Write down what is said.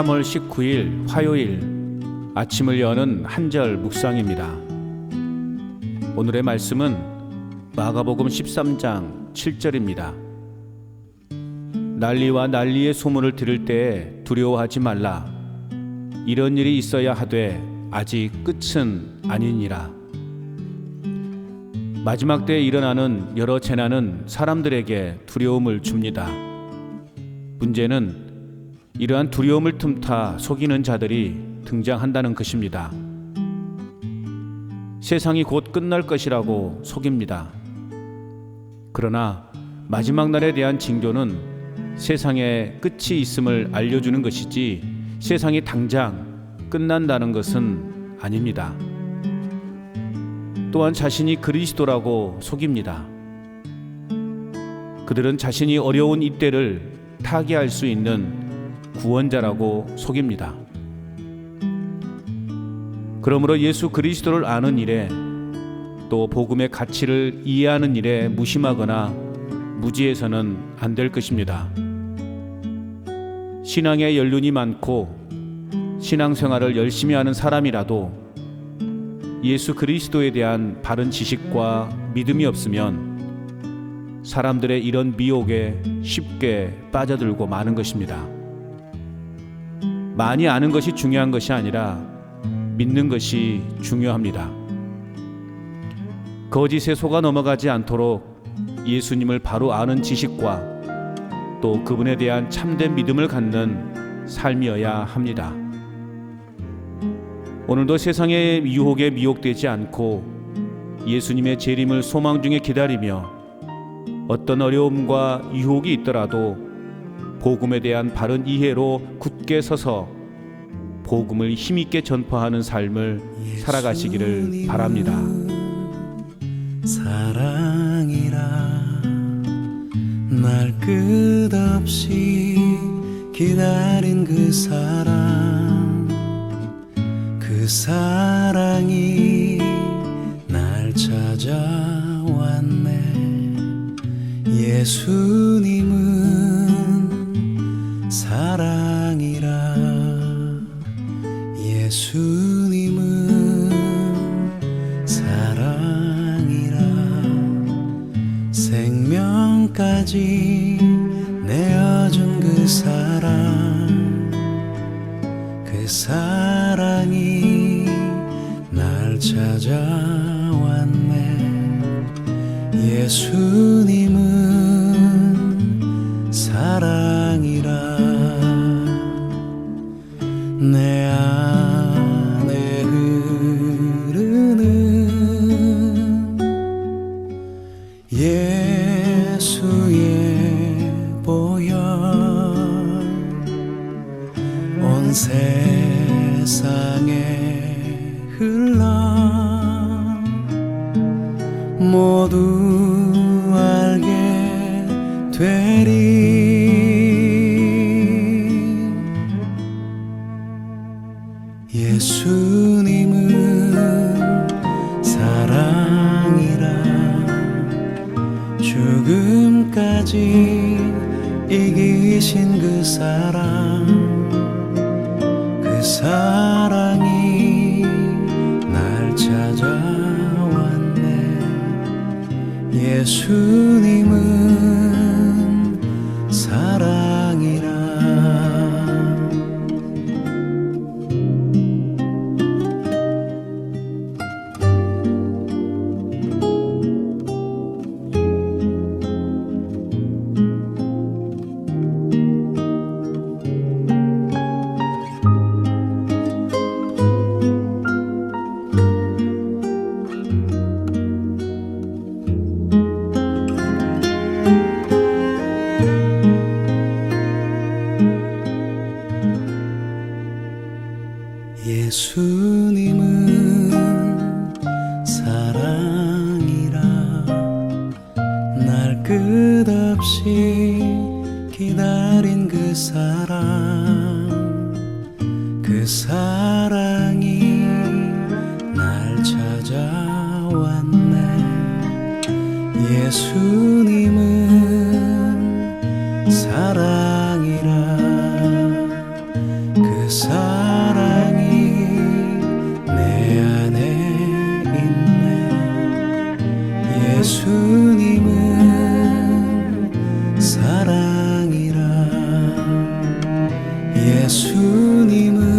3월 19일 화요일 아침을 여는 한절 묵상입니다. 오늘의 말씀은 마가복음 13장 7절입니다. 난리와 난리의 소문을 들을 때에 두려워하지 말라. 이런 일이 있어야 하되 아직 끝은 아니니라. 마지막 때에 일어나는 여러 재난은 사람들에게 두려움을 줍니다. 문제는 이러한 두려움을 틈타 속이는 자들이 등장한다는 것입니다. 세상이 곧 끝날 것이라고 속입니다. 그러나 마지막 날에 대한 징조는 세상에 끝이 있음을 알려주는 것이지 세상이 당장 끝난다는 것은 아닙니다. 또한 자신이 그리스도라고 속입니다. 그들은 자신이 어려운 이때를 타개할 수 있는 구원자라고 속입니다. 그러므로 예수 그리스도를 아는 일에 또 복음의 가치를 이해하는 일에 무심하거나 무지해서는 안 될 것입니다. 신앙에 연륜이 많고 신앙생활을 열심히 하는 사람이라도 예수 그리스도에 대한 바른 지식과 믿음이 없으면 사람들의 이런 미혹에 쉽게 빠져들고 마는 것입니다. 많이 아는 것이 중요한 것이 아니라 믿는 것이 중요합니다. 거짓에 속아 넘어가지 않도록 예수님을 바로 아는 지식과 또 그분에 대한 참된 믿음을 갖는 삶이어야 합니다. 오늘도 세상의 유혹에 미혹되지 않고 예수님의 재림을 소망 중에 기다리며 어떤 어려움과 유혹이 있더라도 복음에 대한 바른 이해로 굳 게 서서 복음을 힘있게 전파하는 삶을 살아가시기를 바랍니다. 사랑이라 날 끝없이 기다린 그 사랑 그 사랑이 날 찾아왔네 예수님은 예수님은 사랑이라 생명까지 내어준 그 사랑 그 사랑이 날 찾아왔네. 예수님은 온 세상에 흘러 모두 알게 되리. 예수님은 사랑이라 죽음까지 이기신 그 사랑. 그 사랑이 날 찾아왔네. 예수님은 예수님은 사랑이라 날 끝없이 기다린 그 사랑 그 사랑이 날 찾아왔네. 예수님은 사랑 예수님은